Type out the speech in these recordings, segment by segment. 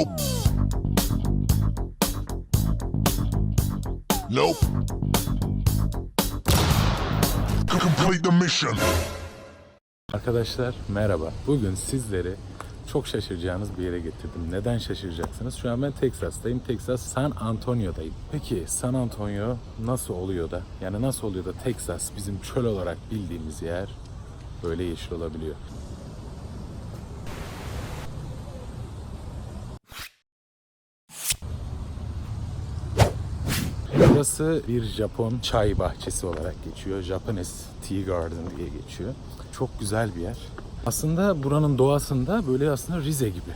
Nope. Nope. Complete the mission. Arkadaşlar merhaba. Bugün sizleri çok şaşıracağınız bir yere getirdim. Neden şaşıracaksınız? Şu an ben Texas'tayım. Texas San Antonio'dayım. Peki San Antonio nasıl oluyor da? Yani nasıl oluyor da Texas bizim çöl olarak bildiğimiz yer böyle yeşil olabiliyor? Burası bir Japon çay bahçesi olarak geçiyor. Japanese Tea Garden diye geçiyor. Çok güzel bir yer. Aslında buranın doğasında böyle aslında Rize gibi.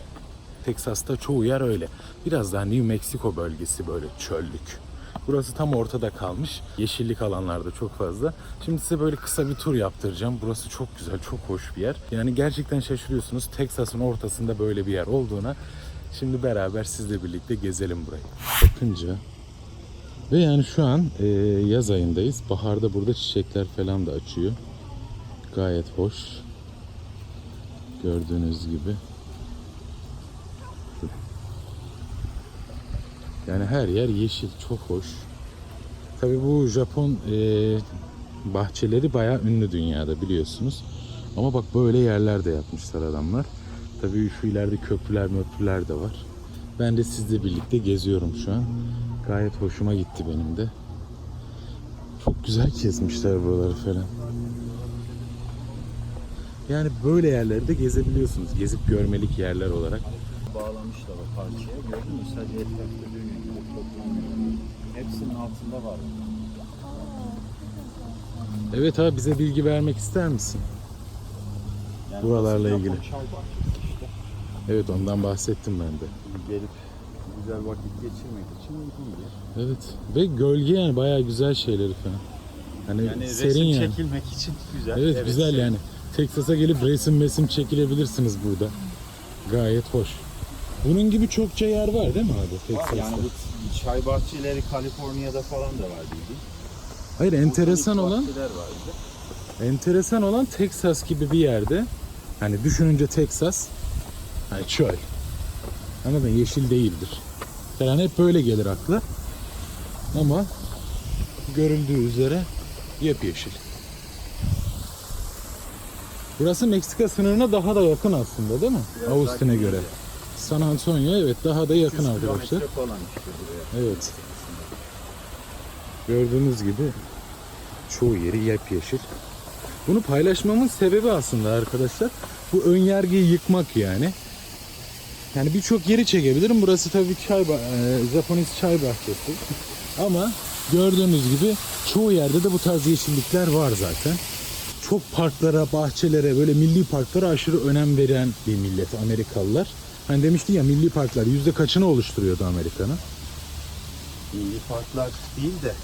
Texas'ta çoğu yer öyle. Biraz daha New Mexico bölgesi böyle çöllük. Burası tam ortada kalmış. Yeşillik alanlarda çok fazla. Şimdi size böyle kısa bir tur yaptıracağım. Burası çok güzel, çok hoş bir yer. Yani gerçekten şaşırıyorsunuz Texas'ın ortasında böyle bir yer olduğuna. Şimdi beraber sizle birlikte gezelim burayı. Bakınca ve yani şu an e, yaz ayındayız. Baharda burada çiçekler falan da açıyor. Gayet hoş. Gördüğünüz gibi. Yani her yer yeşil, çok hoş. Tabii bu Japon e, bahçeleri bayağı ünlü dünyada biliyorsunuz. Ama bak böyle yerler de yapmışlar adamlar. Tabii şu ileride köprüler möprüler de var. Ben de sizle birlikte geziyorum şu an. Gayet hoşuma gitti benim de. Çok güzel kesmişler buraları falan. Yani böyle yerleri de gezebiliyorsunuz. Gezip görmelik yerler olarak. bağlamışlar o parçaya. Gördün mü? Sadece etrafta dönüyor. Toplanmıyor. Hepsinin altında var. Evet abi bize bilgi vermek ister misin? Yani Buralarla ilgili. İşte. Evet ondan bahsettim ben de. Gelip güzel vakit geçirmek için uygun bir yer. Evet. Ve gölge yani bayağı güzel şeyleri falan. Hani Yani serin resim yani. çekilmek için güzel. Evet, güzel serin. yani. Texas'a gelip resim mesim çekilebilirsiniz burada. Gayet hoş. Bunun gibi çokça yer var değil mi abi Var Texas'ta? yani bu çay bahçeleri Kaliforniya'da falan da var bildiğin. Hayır enteresan olan var enteresan olan Texas gibi bir yerde hani düşününce Texas hani çöl. Anladın yeşil değildir. Falan hep böyle gelir akla. Ama görüldüğü üzere yepyeşil. Burası Meksika sınırına daha da yakın aslında değil mi? Biraz Austin'e göre. San Antonio evet daha da yakın 100 arkadaşlar. Evet. Gördüğünüz gibi çoğu yeri yepyeşil. Bunu paylaşmamın sebebi aslında arkadaşlar bu ön yargıyı yıkmak yani. Yani birçok yeri çekebilirim. Burası tabii çay e, Japonis çay bahçesi. Ama gördüğünüz gibi çoğu yerde de bu tarz yeşillikler var zaten. Çok parklara, bahçelere, böyle milli parklara aşırı önem veren bir millet Amerikalılar. Hani demişti ya milli parklar yüzde kaçını oluşturuyordu Amerika'nın? Milli parklar değil de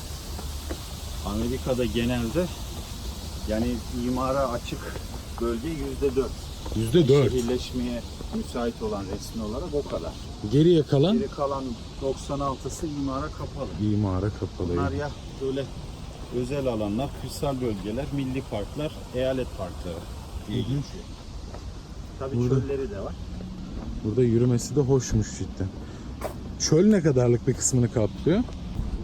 Amerika'da genelde yani imara açık bölge yüzde dört. Yüzde dört. Şehirleşmeye müsait olan resmi olarak o kadar. Geriye kalan Geri kalan 96'sı imara kapalı. imara kapalı. Bunlar ya böyle özel alanlar, kırsal bölgeler, milli parklar, eyalet parkları diye geçiyor. Tabii Burada- çölleri de var. Burada yürümesi de hoşmuş cidden. Çöl ne kadarlık bir kısmını kaplıyor?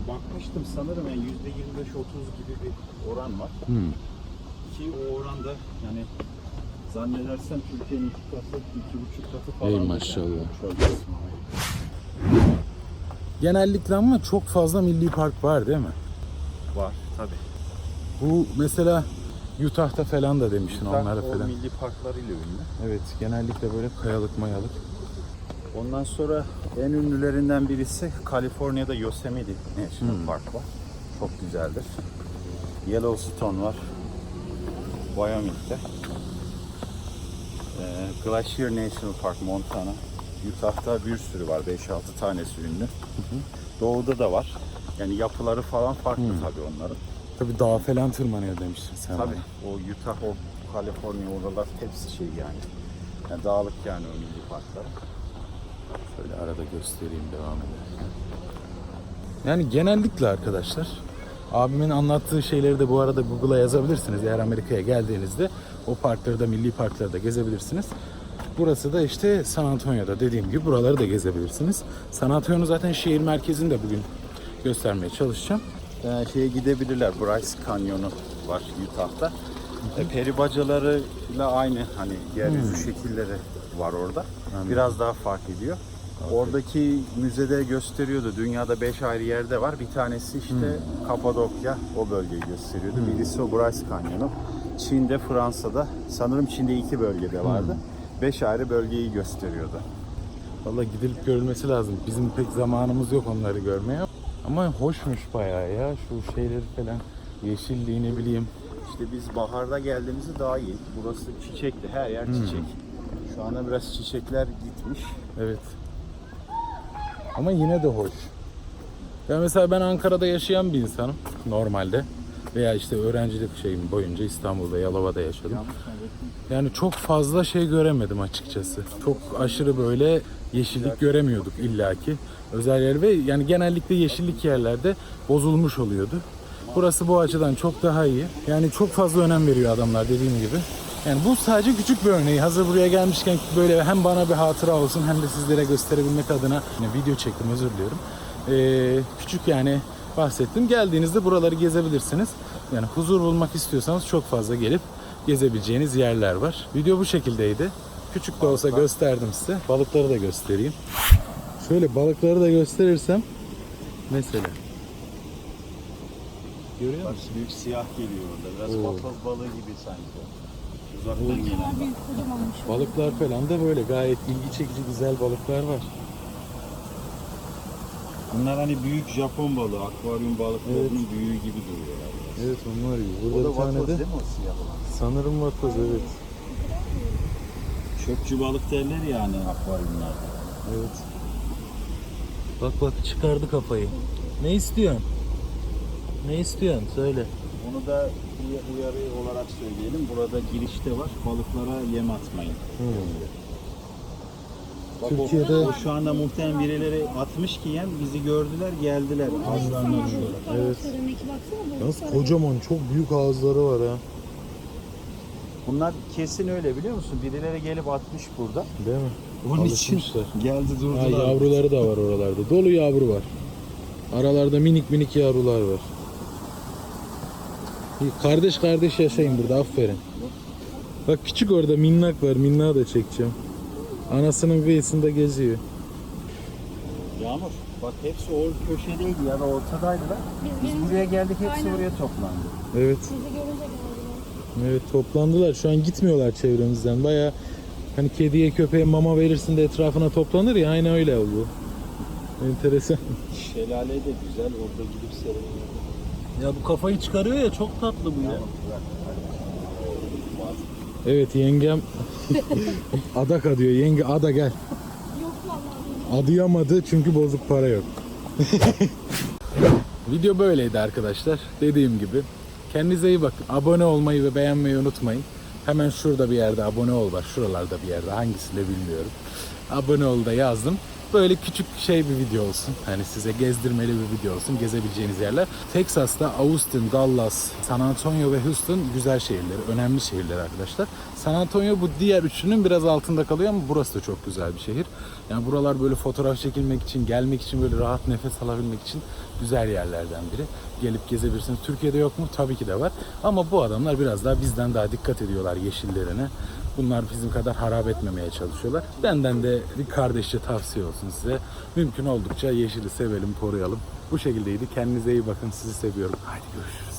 Bakmıştım sanırım yani %25-30 gibi bir oran var. Hmm. Ki o oranda yani zannedersem Türkiye'nin iki katı, iki buçuk katı falan. Ey maşallah. Genellikle ama çok fazla milli park var değil mi? Var tabii. Bu mesela Utah'ta falan da demiştin onlara o falan. milli parklarıyla ünlü. Evet genellikle böyle kayalık mayalık. Ondan sonra en ünlülerinden birisi Kaliforniya'da Yosemite National Hmm. Park var. Çok güzeldir. Yellowstone var. Wyoming'de. Ee, Glacier National Park Montana. Utah'ta bir sürü var. 5-6 tanesi ünlü. Doğuda da var. Yani yapıları falan farklı Hmm. tabii onların. Tabii dağ falan tırmanıyor demiştin sen. Tabii bana. o Utah, o Kaliforniya oralar hepsi şey yani. yani dağlık yani o milli parklar. Şöyle arada göstereyim devam edelim. Yani genellikle arkadaşlar abimin anlattığı şeyleri de bu arada Google'a yazabilirsiniz. Eğer Amerika'ya geldiğinizde o parkları da milli parkları da gezebilirsiniz. Burası da işte San Antonio'da dediğim gibi buraları da gezebilirsiniz. San Antonio zaten şehir merkezinde bugün göstermeye çalışacağım. Ee, şeye gidebilirler. Bryce Kanyonu var Utah'ta. E, peri bacalarıyla aynı hani yeryüzü şekilleri var orada. Biraz daha fark ediyor. Oradaki müzede gösteriyordu. Dünyada 5 ayrı yerde var. Bir tanesi işte Kapadokya o bölgeyi gösteriyordu. Birisi o Bryce Kanyonu. Çin'de, Fransa'da sanırım Çin'de iki bölgede vardı. 5 ayrı bölgeyi gösteriyordu. Vallahi gidilip görülmesi lazım. Bizim pek zamanımız yok onları görmeye. Ama hoşmuş bayağı ya şu şeyleri falan. Yeşilliği ne bileyim. İşte biz baharda geldiğimizde daha iyi. Burası çiçekti. Her yer çiçek. Şu anda biraz çiçekler gitmiş. Evet. Ama yine de hoş. Ya mesela ben Ankara'da yaşayan bir insanım normalde. Veya işte öğrencilik şeyim boyunca İstanbul'da, Yalova'da yaşadım. Yani çok fazla şey göremedim açıkçası. Çok aşırı böyle yeşillik göremiyorduk illaki. Özel yer ve yani genellikle yeşillik yerlerde bozulmuş oluyordu. Burası bu açıdan çok daha iyi. Yani çok fazla önem veriyor adamlar dediğim gibi. Yani bu sadece küçük bir örneği. Hazır buraya gelmişken böyle hem bana bir hatıra olsun hem de sizlere gösterebilmek adına yani video çektim özür diliyorum. Ee, küçük yani bahsettim. Geldiğinizde buraları gezebilirsiniz. Yani huzur bulmak istiyorsanız çok fazla gelip gezebileceğiniz yerler var. Video bu şekildeydi. Küçük de olsa gösterdim size. Balıkları da göstereyim. Şöyle balıkları da gösterirsem mesela. Görüyor Bak musun? büyük siyah geliyor orada. Biraz Oo. papaz balığı gibi sanki. Uzaktan gelen. kocamanmış. Balıklar falan da böyle gayet ilgi çekici güzel balıklar var. Bunlar hani büyük Japon balığı, akvaryum balıklarının büyüğü gibi duruyorlar. biraz. Evet onlar gibi. O Burada da bir tane vatoz de değil mi o siyah olan? sanırım vatoz evet. Çöpçü balık derler yani akvaryumlarda. Evet. Bak bak çıkardı kafayı. Ne istiyorsun? Ne istiyorsun? Söyle. Onu da uy- uyarı olarak söyleyelim. Burada girişte var. Balıklara yem atmayın. Bak Türkiye'de- o, şu anda muhtemelen birileri atmış ki yem bizi gördüler geldiler. Ağızlarını açıyorlar. Evet. Yalnız kocaman çok büyük ağızları var ha. Bunlar kesin öyle biliyor musun? Birileri gelip atmış burada. Değil mi? Onun için geldi Ha, durdular. yavruları da var oralarda. Dolu yavru var. Aralarda minik minik yavrular var. Kardeş kardeş yaşayın burada aferin. Bak küçük orada minnak var. Minnağı da çekeceğim. Anasının kıyısında geziyor. Yağmur bak hepsi o köşedeydi ya da ortadaydılar. Biz buraya geldik hepsi Aynen. buraya toplandı. Evet. Sizi görünce geldiler. Evet toplandılar. Şu an gitmiyorlar çevremizden. Baya hani kediye köpeğe mama verirsin de etrafına toplanır ya aynı öyle oldu. Enteresan. Şelale de güzel orada gidip serinleyelim. Ya bu kafayı çıkarıyor ya çok tatlı bu ya. Bırak, hadi. Evet yengem Adaka diyor. Yenge Ada gel. Yok vallahi. Adayamadı çünkü bozuk para yok. Video böyleydi arkadaşlar. Dediğim gibi. Kendinize iyi bakın. Abone olmayı ve beğenmeyi unutmayın. Hemen şurada bir yerde abone ol var. Şuralarda bir yerde. Hangisinde bilmiyorum. Abone ol da yazdım. Böyle küçük şey bir video olsun. Hani size gezdirmeli bir video olsun. Gezebileceğiniz yerler. Texas'ta Austin, Dallas, San Antonio ve Houston güzel şehirleri. Önemli şehirler arkadaşlar. San Antonio bu diğer üçünün biraz altında kalıyor ama burası da çok güzel bir şehir. Yani buralar böyle fotoğraf çekilmek için, gelmek için böyle rahat nefes alabilmek için güzel yerlerden biri. Gelip gezebilirsiniz. Türkiye'de yok mu? Tabii ki de var. Ama bu adamlar biraz daha bizden daha dikkat ediyorlar yeşillerine. Bunlar bizim kadar harap etmemeye çalışıyorlar. Benden de bir kardeşçe tavsiye olsun size. Mümkün oldukça yeşili sevelim, koruyalım. Bu şekildeydi. Kendinize iyi bakın. Sizi seviyorum. Haydi görüşürüz.